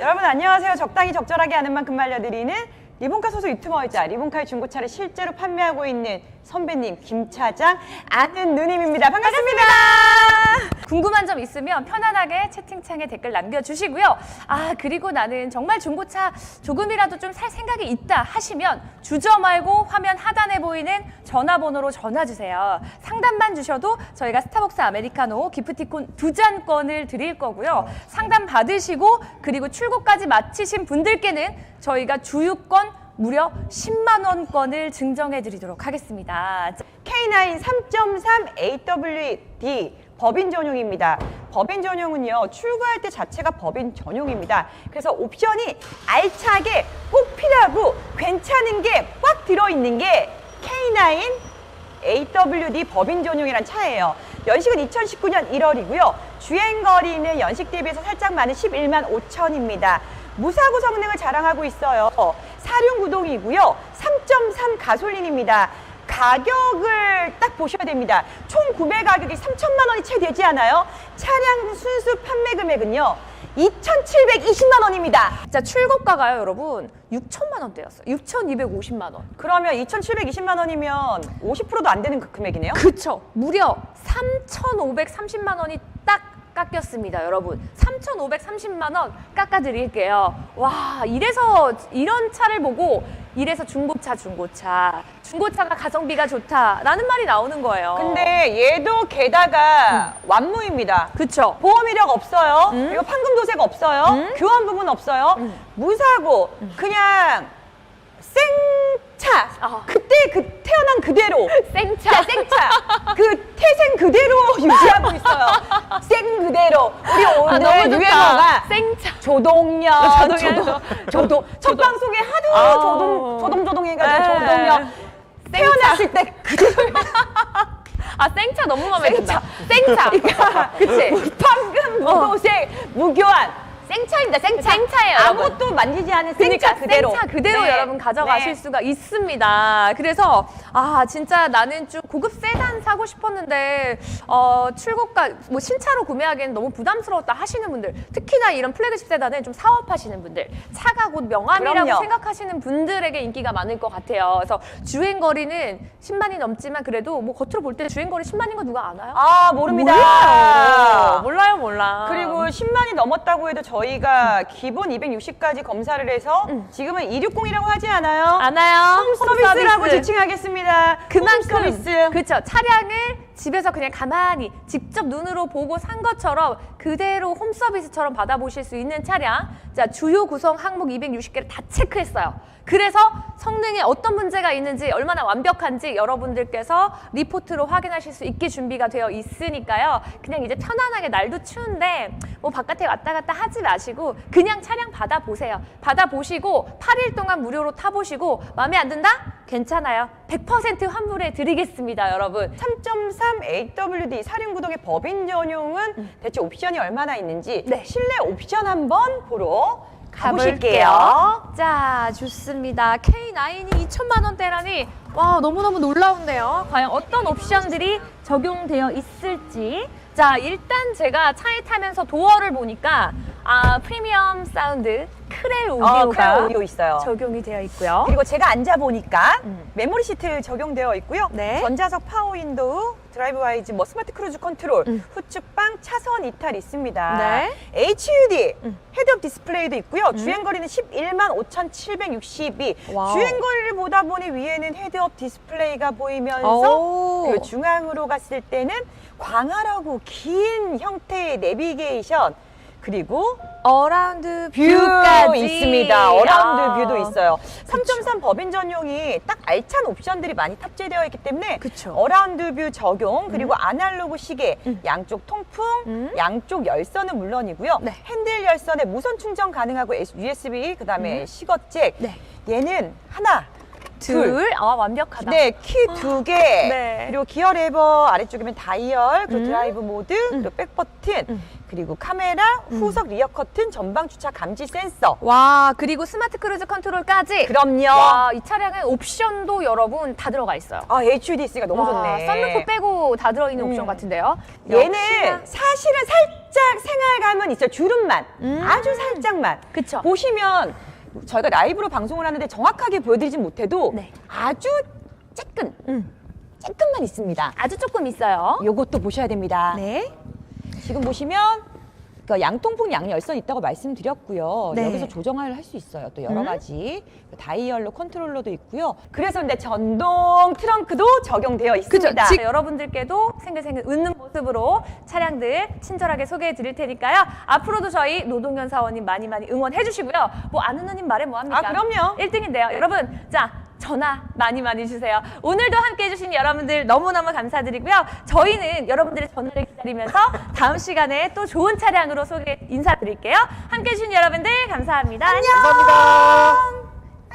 여러분 안녕하세요. 적당히 적절하게 하는 만큼 말려드리는 리본카 소속 유튜버이자 리본카의 중고차를 실제로 판매하고 있는 선배님 김 차장 아는 누님입니다. 반갑습니다. 궁금한 점 있으면 편안하게 채팅창에 댓글 남겨주시고요. 아, 그리고 나는 정말 중고차 조금이라도 좀 살 생각이 있다 하시면 주저 말고 화면 하단에 보이는 전화번호로 전화 주세요. 상담만 주셔도 저희가 스타벅스 아메리카노 기프티콘 두 잔권을 드릴 거고요. 상담 받으시고 그리고 출고까지 마치신 분들께는 저희가 주유권 무려 10만 원권을 증정해 드리도록 하겠습니다. K9 3.3 AWD 법인 전용입니다. 법인 전용은요, 출고할 때 자체가 법인 전용입니다. 그래서 옵션이 알차게 꼭 필요하고 괜찮은 게 꽉 들어있는 게 K9 AWD 법인 전용이란 차예요. 연식은 2019년 1월이고요. 주행거리는 연식 대비해서 살짝 많은 11만 5천입니다. 무사고 성능을 자랑하고 있어요. 사륜 구동이고요. 3.3 가솔린입니다. 가격을 딱 보셔야 됩니다. 총 구매 가격이 3천만 원이 채 되지 않아요? 차량 순수 판매 금액은요. 2,720만 원입니다. 진짜 출고가가요, 여러분. 6천만 원대였어요. 6,250만 원. 그러면 2,720만 원이면 50%도 안 되는 그 금액이네요. 그쵸. 무려 3,530만 원이 딱 깎였습니다, 여러분. 3,530만 원 깎아 드릴게요. 와, 이래서 이런 차를 보고 이래서 중고차, 중고차. 중고차가 가성비가 좋다라는 말이 나오는 거예요. 근데 얘도 게다가 완무입니다. 그쵸. 보험 이력 없어요. 음. 그리고 판금 도색 없어요. 음. 교환 부분 없어요. 음. 무사고 그냥 생 차. 아. 그때 그 태어난 그대로. 생차. 자, 생차. 그 태생 그대로 유지하고 있어요. 생 그대로. 우리 아, 오늘 너무 좋다. 유행어가 생차. 조동녀. 조동녀. 조동. 조동. 첫. 방송에 하도 아. 조동 조동 조동 해가지고 네. 조동녀. 태어났을 때 그대로. 아, 생차 너무 마음에. 든다. 생차. 그치? 방금 무도색 무교환. 생차입니다. 생차. 생차예요, 여러분. 아무것도 만지지 않은 그러니까 생차 그대로. 생차 그대로 네. 여러분 가져가실 네. 수가 있습니다. 그래서 아 진짜 나는 좀 고급 세단 사고 싶었는데 어, 출고가 뭐 신차로 구매하기엔 너무 부담스러웠다 하시는 분들 특히나 이런 플래그십 세단은 좀 사업하시는 분들 차가 곧 명함이라고 그럼요. 생각하시는 분들에게 인기가 많을 것 같아요. 그래서 주행 거리는 10만이 넘지만 그래도 뭐 겉으로 볼 때 주행 거리 10만인 거 누가 아나요? 아 모릅니다. 몰라요. 몰라요, 몰라. 그리고 10만이 넘었다고 해도 저희 가 기본 260까지 검사를 해서 지금은 260이라고 하지 않아요? 홈 서비스라고 지칭하겠습니다. 그만큼 홈 서비스. 그렇죠. 차량을 집에서 그냥 가만히 직접 눈으로 보고 산 것처럼 그대로 홈 서비스처럼 받아보실 수 있는 차량. 자, 주요 구성 항목 260개를 다 체크했어요. 그래서 성능에 어떤 문제가 있는지 얼마나 완벽한지 여러분들께서 리포트로 확인하실 수 있게 준비가 되어 있으니까요. 그냥 이제 편안하게 날도 추운데 뭐 바깥에 왔다 갔다 하지 마시고 그냥 차량 받아보세요. 받아보시고 8일 동안 무료로 타보시고 마음에 안 든다? 괜찮아요. 100% 환불해 드리겠습니다, 여러분. 3.3 AWD 사륜구동의 법인 전용은 대체 옵션이 얼마나 있는지 네. 실내 옵션 한번 보러 가보실게요. 자, 좋습니다. K9이 2천만 원대라니 와 너무너무 놀라운데요. 과연 어떤 옵션들이 적용되어 있을지. 자, 일단 제가 차에 타면서 도어를 보니까 아 프리미엄 사운드 크렐 어, 오디오가 크레오 오디오 있어요. 적용이 되어 있고요. 그리고 제가 앉아 보니까 음. 메모리 시트 적용되어 있고요. 네. 전자석 파워 윈도우, 드라이브 와이즈, 뭐 스마트 크루즈 컨트롤, 음. 후측방 차선 이탈 있습니다. 네. HUD 음. 헤드업 디스플레이도 있고요. 주행 거리는 11만 5,762. 와우. 주행 거리를 보다 보니 위에는 헤드업 디스플레이가 보이면서 오. 그리고 중앙으로 갔을 때는 광활하고 긴 형태의 내비게이션 그리고 어라운드 뷰 뷰까지 있습니다. 어라운드 아. 뷰도 있어요. 3.3 법인 전용이 딱 알찬 옵션들이 많이 탑재되어 있기 때문에 그쵸. 어라운드 뷰 적용 그리고 아날로그 시계, 음. 양쪽 통풍, 음. 양쪽 열선은 물론이고요. 네. 핸들 열선에 무선 충전 가능하고 USB 그다음에 음. 시거잭. 네. 얘는 하나, 둘. 아 완벽하다. 네, 키 두 개. 네. 그리고 기어 레버 아래쪽이면 다이얼, 그리고 음. 드라이브 모드, 그리고 백 버튼, 음. 그리고 카메라, 후석 리어 커튼, 전방 주차 감지 센서. 와 그리고 스마트 크루즈 컨트롤까지. 그럼요. 와, 이 차량은 옵션도 여러분 다 들어가 있어요. 아, HUD 있으니까 너무 와, 좋네. 썬루프 빼고 다 들어있는 음. 옵션 같은데요. 얘는 역시나- 사실은 살짝 생활감은 있어요. 주름만. 음. 아주 살짝만. 그쵸. 보시면 저희가 라이브로 방송을 하는데 정확하게 보여드리진 못해도 네. 아주 쬐끔, 음. 쬐끔만 있습니다. 아주 조금 있어요. 요것도 보셔야 됩니다. 네. 지금 보시면 그 양통풍 양열선 있다고 말씀드렸고요. 네. 여기서 조정을 할 수 있어요. 또 여러 음. 가지 그 다이얼로 컨트롤러도 있고요. 그래서 근데 전동 트렁크도 적용되어 있습니다. 지- 여러분들께도 생글생글 웃는 모습으로 차량들 친절하게 소개해 드릴 테니까요. 앞으로도 저희 노동현 사원님 많이 많이 응원해 주시고요. 뭐 아는 누님 말해 뭐 합니까? 아, 그럼요. 1등인데요. 여러분, 자, 전화 많이 많이 주세요. 오늘도 함께 해주신 여러분들 너무너무 감사드리고요. 저희는 여러분들의 전화를 기다리면서 다음 시간에 또 좋은 차량으로 소개 인사드릴게요. 함께 해주신 여러분들 감사합니다. 안녕. 감사합니다.